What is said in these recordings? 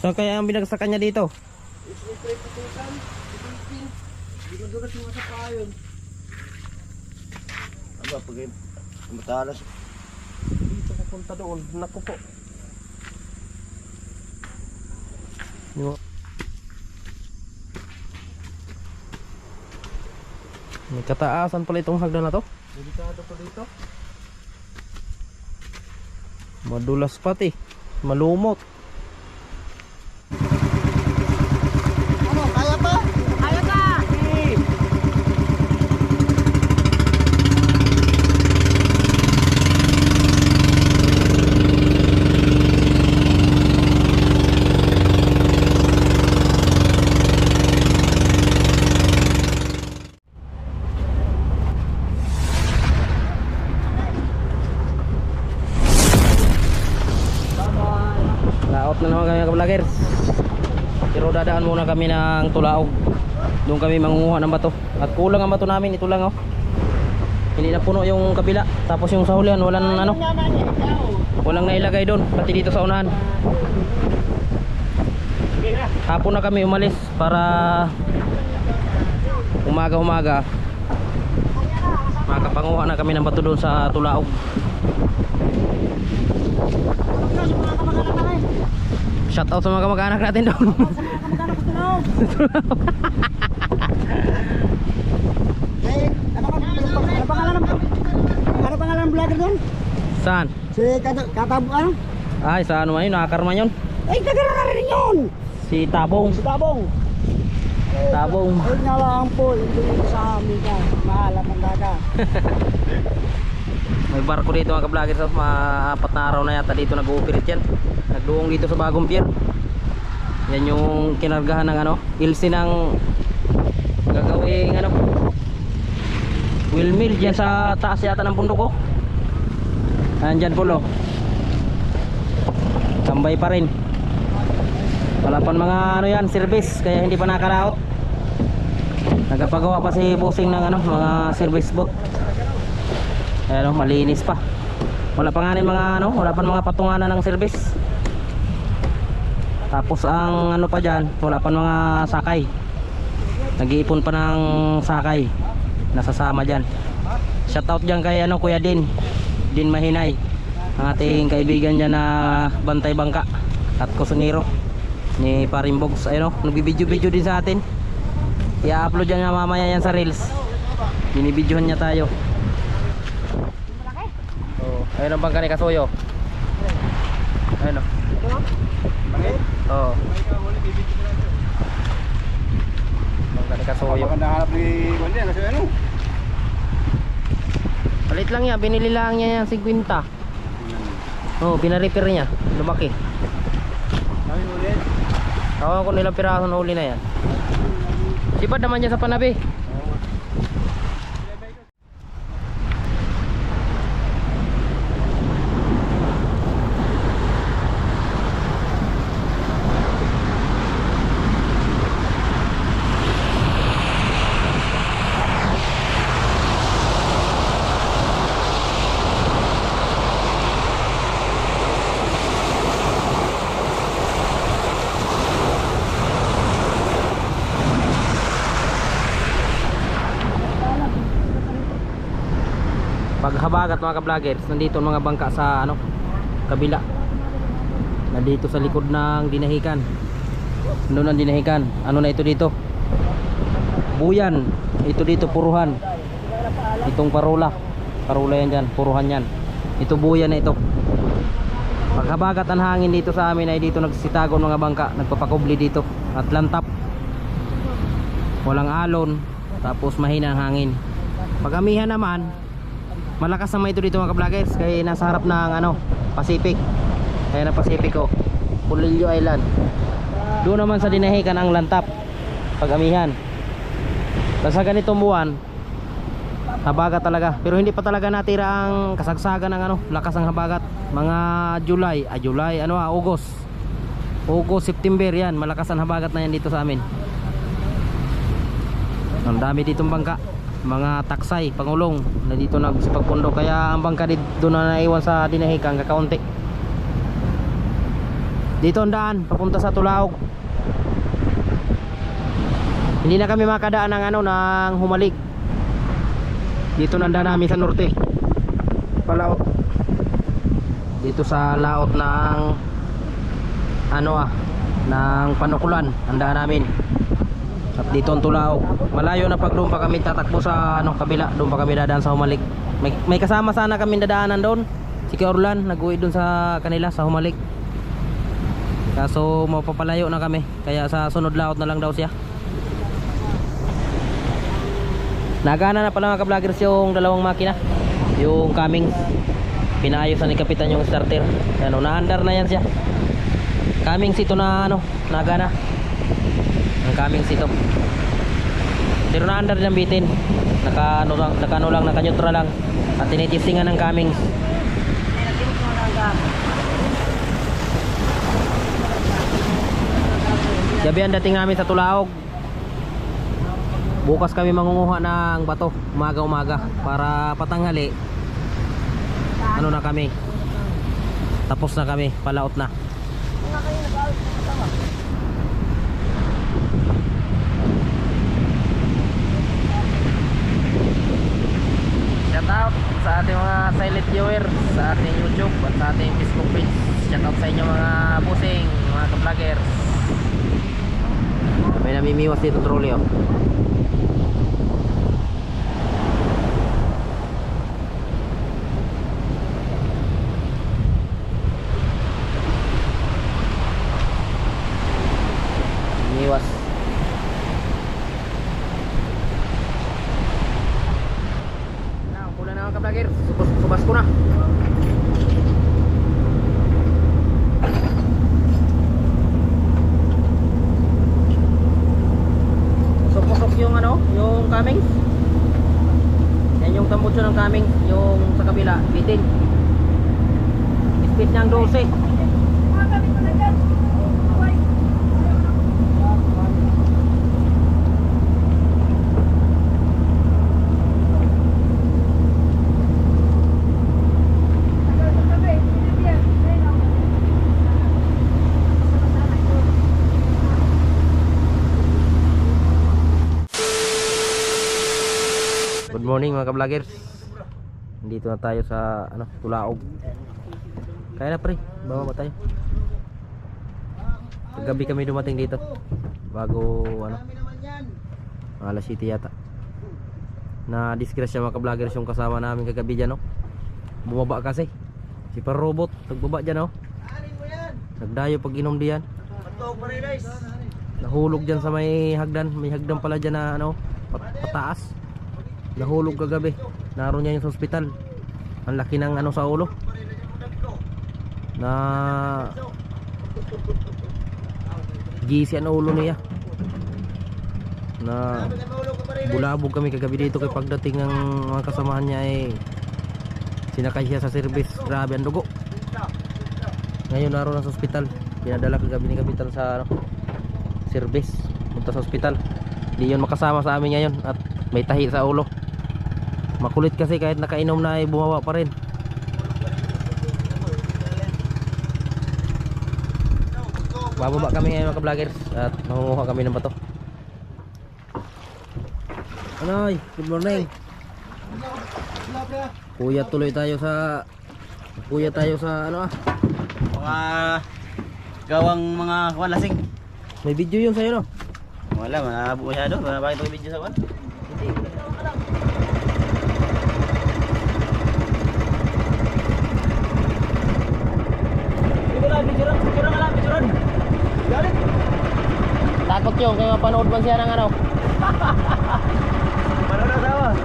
So kaya ang binagsak kanya dito? Ano, pag matalas. Dito pupunta doon. Naku po. Yo. May kataasan pala itong hagdan na to. Delikado ko dito. Madulas pati. Malumot. Ano, kaya pa? Ayaw ka! Laot na naman kami mga vloggers. Pero dadaan muna kami ng Tulaog. Doon kami mangunguha ng bato. At kulang ang bato namin, ito lang oh. Hindi na puno yung kabila. Tapos yung sa hulihan, walang ano. Walang nailagay doon, pati dito sa unahan. Hapon na kami umalis para umaga-umaga makapanguha na kami ng bato doon sa Tulaog. Shout out sa mga kamag-anak natin doon. Ano? Ano pangalan ng ano pangalan ng vlogger doon? Saan? Si Kata Katab ano? Ay, sa ano man yun, nakakarma yun. Eh, nagkaroon na rin yun! Si Tabong. Si Tabong. Tabong. Ay, nga lang po, hindi sa amin ka. Mahalat ang daga. May barko dito mga ka-vlogger. So, maapat na araw na yata dito nag-ooperate yan. Nagduong dito sa bagong pier. Yan yung kinargahan ng ano, ilsi ng gagawing ano, wheel mill dyan sa taas yata ng bundok ko. Andyan pulo. Tambay pa rin. Wala pa mga ano yan, service kaya hindi pa nakaraot. Nagpagawa pa si Bossing ng ano, mga service boat. Ayan o, malinis pa. Wala pa nga mga ano, wala pa mga patunganan ng service. Tapos ang ano pa dyan, wala pa mga sakay. Nag-iipon pa ng sakay. Nasasama dyan. Shoutout dyan kay ano, Kuya Din. Din Mahinay. Ang ating kaibigan dyan na bantay bangka. At kusuniro. Ni Parimbogs. Ayun o, nagbibideo-video din sa atin. I-upload dyan nga mamaya yan sa Reels. Binibidyohan niya tayo. Oh, ayun ang bangka ni Kasuyo. Ayun o. Oo. Bangka ni Kasuyo. Baka nahanap ni Juan kasi ano? Palit lang yan, binili lang niya yan 50. Oh, pina-repair niya. Lumaki. Kami ulit. Tawagan ko nilang piraso na huli na yan. Sipad naman niya sa panabi. Paghabagat mga ka-vloggers, nandito mga bangka sa ano, kabila. Nandito sa likod ng dinahikan. Ano ng dinahikan? Ano na ito dito? Buyan. Ito dito puruhan. Itong parola. Parola yan dyan, puruhan yan. Ito buyan na ito. Paghabagat ang hangin dito sa amin ay dito nagsitagon mga bangka, nagpapakubli dito at lantap. Walang alon, tapos mahina ang hangin. Pagamihan naman, malakas naman ito dito mga ka-vloggers kaya nasa harap ng ano, Pacific. Ayan ang Pacific oh. Pulilio Island. Doon naman sa dinahikan ang lantap. Pagamihan. Tapos sa ganitong buwan, habagat talaga. Pero hindi pa talaga natira ang kasagsagan ng ano, lakas ng habagat. Mga July, ah July, ano ah, August. August, September yan, malakas ang habagat na yan dito sa amin. Ang dami ditong bangka. Mga taksay, pangulong na dito nagsipagpundo. Kaya ang bangka dito na naiwan sa dinahikan kakaunti. Dito ang daan, papunta sa Tulaog. Hindi na kami makadaan ng ano, ng humalik. Dito nanda namin sa norte. Palaot. Dito sa laot ng ano ah, ng panukulan. Handa namin. At dito ang Tulaog. Malayo na pag doon pa kami tatakbo sa ano, kabila. Doon pa kami dadaan sa humalik. May, may kasama sana kami dadaanan doon. Si Orlan, nag-uwi doon sa kanila sa humalik. Kaso mapapalayo na kami. Kaya sa sunod laot na lang daw siya. Nagana na pala mga ka-vloggers yung dalawang makina Yung Cummings Pinaayos na ni Kapitan yung starter ano, Naandar na yan siya Cummings ito na ano Nagana Cummings ito Pero naandar niyang bitin Naka ano lang, naka, ano lang, naka neutral lang At tinitisingan ng Cummings Gabi ang dating namin sa Tulaog Bukas kami mangunguha ng bato umaga-umaga para patanghali. Ano na kami? Tapos na kami, palaot na. Shout out sa ating mga silent viewer sa ating YouTube at sa ating Facebook page. Shout out sa inyo mga busing, mga ka-vloggers. May namimiwas dito trolley oh. Iniwas. Na, pula na mga kablagir. Subas, subas ko na. Pusok-pusok yung ano, yung kaming. Yan yung tambutso ng kaming, yung sa kabila, bitin. Speed niyang 12. Good morning mga ka-vloggers. Dito na tayo sa ano, Tulaog. Kaya na pre, baba ba tayo? Kagabi kami dumating dito. Bago ano, alas 7 yata. Na disgrasya mga ka-vloggers yung kasama namin kagabi dyan, no? Bumaba kasi. Si Parobot, nagbaba dyan, no? Nagdayo pag inom diyan. Nahulog dyan sa may hagdan. May hagdan pala dyan na ano, pat- pataas. Nahulog kagabi. Naroon niya yung sa ospital. Ang laki ng ano sa ulo. Na GC ang ulo niya. Na bulabog kami kagabi dito kay pagdating ng mga kasamahan niya ay sinakay siya sa service. Grabe ang dugo. Ngayon naroon na sa ospital. Pinadala kagabi ni kapitan sa ano, service. Punta sa ospital. Hindi yun makasama sa amin ngayon at may tahi sa ulo. Makulit kasi kahit nakainom na ay bumawa pa rin. Bababa kami ngayon mga ka-vloggers at mangunguha kami ng bato. Anoy, good morning. Kuya tuloy tayo sa Kuya tayo sa ano ah. Mga gawang mga walasing. May video yun sa'yo no? Wala, malabo masyado. Bakit ito video sa kwan? Takot yun kaya mapanood man siya ng ano. Paano na tawa?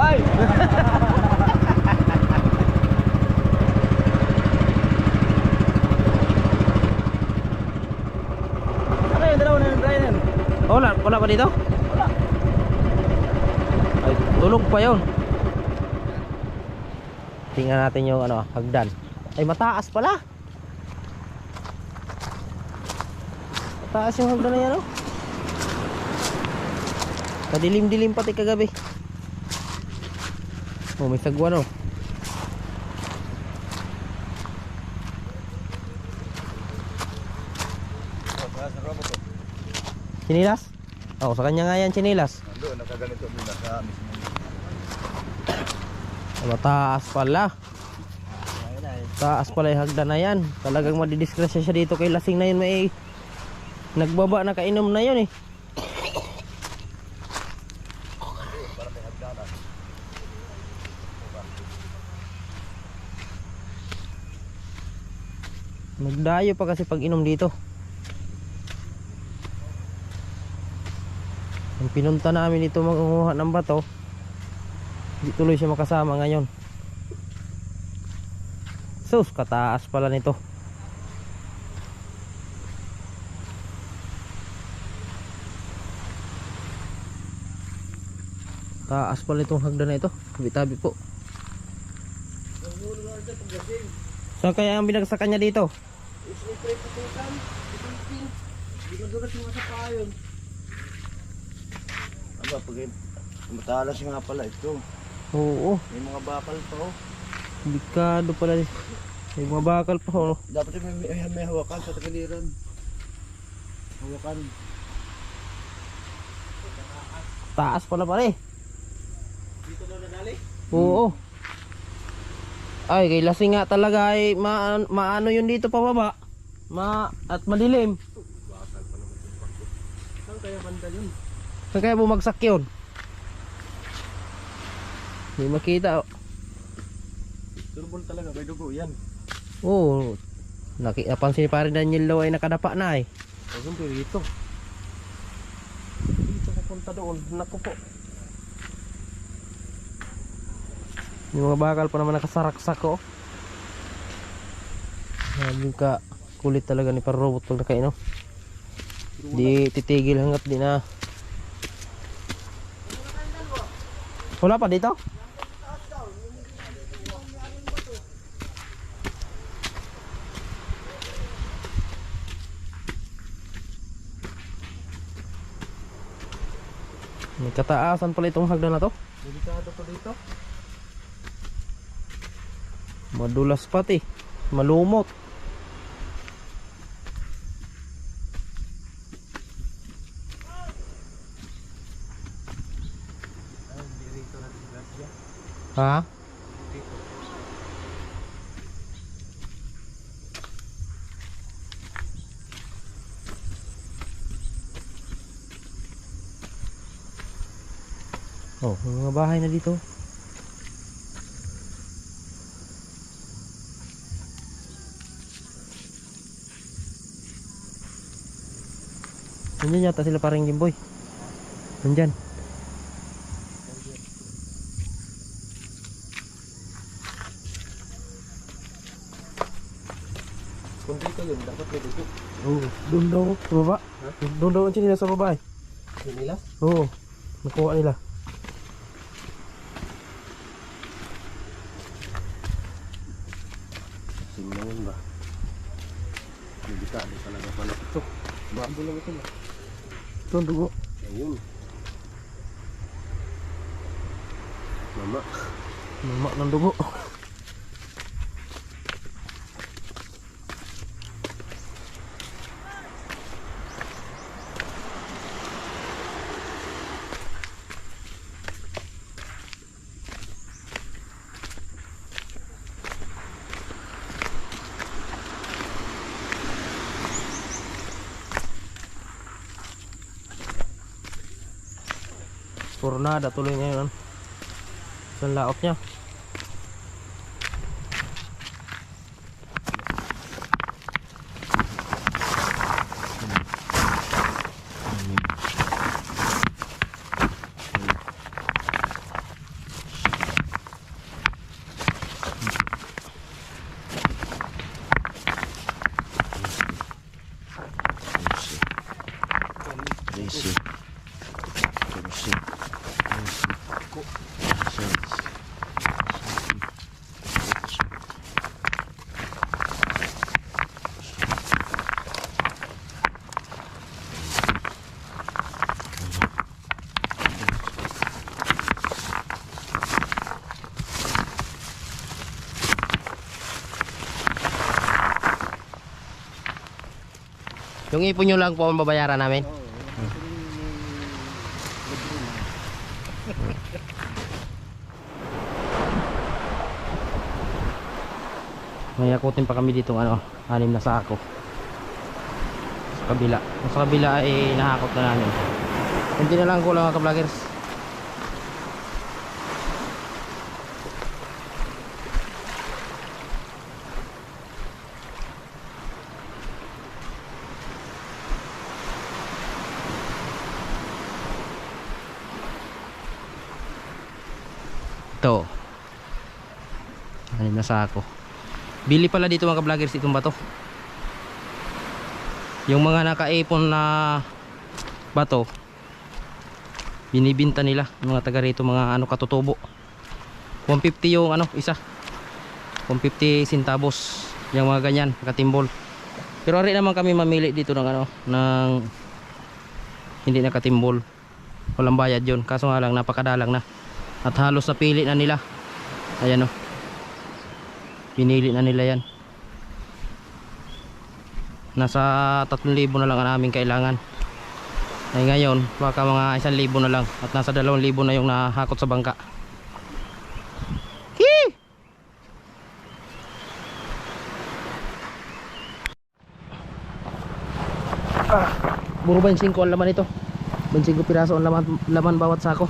Ay! Ano yung dalawa na yung driver? Wala, wala pa dito? Ay, tulog pa yun. Tingnan natin yung ano, hagdan. Ay, mataas pala. Taas yung hagdan na yan, oh. Kadilim-dilim pati kagabi. Oh, may sagwan, oh. Chinilas? Oh, sa kanya nga yan, chinilas. Doon, nakaganito din naka mismo. Mataas pala. Taas pala yung hagdan na yan. Talagang madidiskrasya siya dito kay lasing na yun. May nagbaba na kainom na yun eh. Nagdayo pa kasi pag inom dito. Pinunta namin dito mangunguha ng bato, hindi tuloy siya makasama ngayon. Sus, kataas pala nito. Taas pala itong hagdan na ito. Tabi-tabi po. Saan kaya ang binagsakan niya dito? Ano, pag matalas nga pala ito. Oo, May mga bakal pa oh. bikado pala. May mga bakal pa. Oh. Dapat may, may, may hawakan sa tagaliran. Hawakan. Taas pala pare. Dito daw nadali? Oo. Ay, kay lasing nga talaga ay ma maano yun dito pababa. Ma at madilim. Saan kaya banda yun? Saan kaya bumagsak yun? Hindi makita. oh. Turbol talaga, may dugo yan. Oo. Naki, napansin ni pare Daniel Law ay nakadapa na eh. O, siyempre dito. Dito papunta doon. Naku po. Yung mga bakal pa naman nakasaraksak ko. Sabi ka kulit talaga ni Parrobot pag nakainom. Di titigil hanggat di na. Wala pa dito? May kataasan pala itong hagdan na to. Delikado to dito. Madulas pati. Malumot. Ay, hindi rito na disgrasya. Ha? Oh, mga bahay na dito. Nandyan yata sila parang Jimboy. Nandyan. Kung dito yun, dapat may dugo. Oo. Doon daw. Sa baba. Doon daw ang nila sa baba eh. Yun nila? Oo. Nakuha nila. Tingnan ba? Delikado talaga pala ito. Babo lang ito ba? Ito ang dugo. Ayun. Mama. Mama ng dugo. Tornada tuloy ngayon. Sa laot niya. Yung ipon nyo lang po ang babayaran namin. May akutin pa kami dito ano, anim na sako. Sa kabila. Sa kabila ay nahakot na namin. Kunti na lang kulang mga ka-vloggers. Ito. Anim na sako. Bili pala dito mga vloggers itong bato. Yung mga nakaipon na bato binibinta nila mga taga rito mga ano katutubo. 150 yung ano isa. 150 centavos yung mga ganyan nakatimbol. Pero ari naman kami mamili dito ng ano ng hindi nakatimbol. Walang bayad yun. Kaso nga lang napakadalang na. At halos napili na nila. Ayan oh. Pinili na nila yan. Nasa 3,000 na lang ang aming kailangan. Ay ngayon, baka mga 1,000 na lang. At nasa 2,000 na yung nahakot sa bangka. Hee! Ah, puro ba yung 5 ang laman ito? 25 piraso ang laman, laman bawat sako.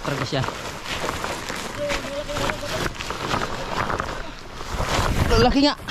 Talaga siya. Laki nga.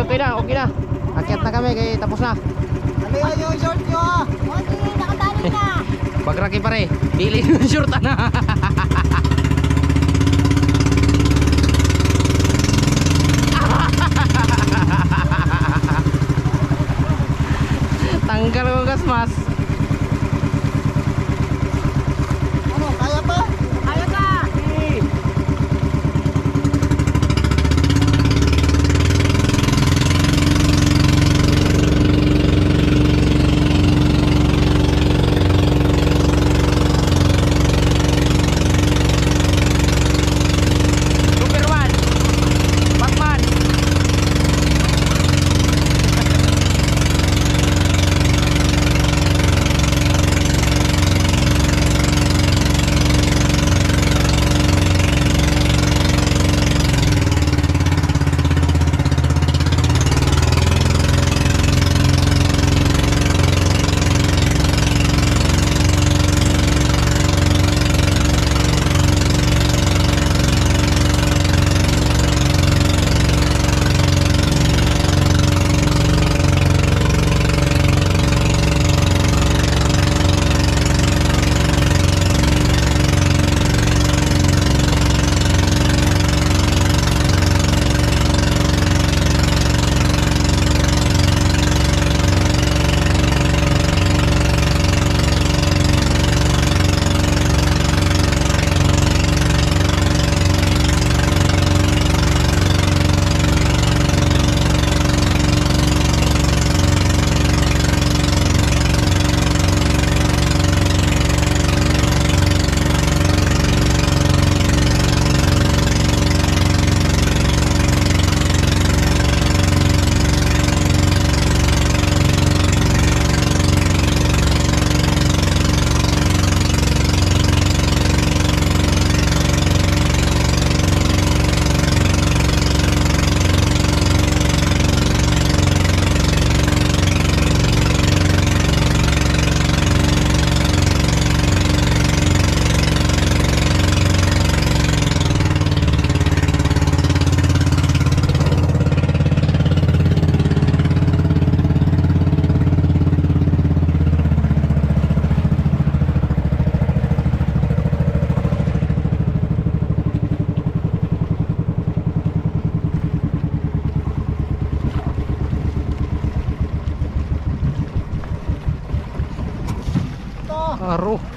Okay, na, okay na. Akyat na kami, kaya tapos na. Ano yun yung short nyo ah? Okay, nakatali na. Bagraki pare, pili ng short na. Tanggal mo gasmas. Ano, ору.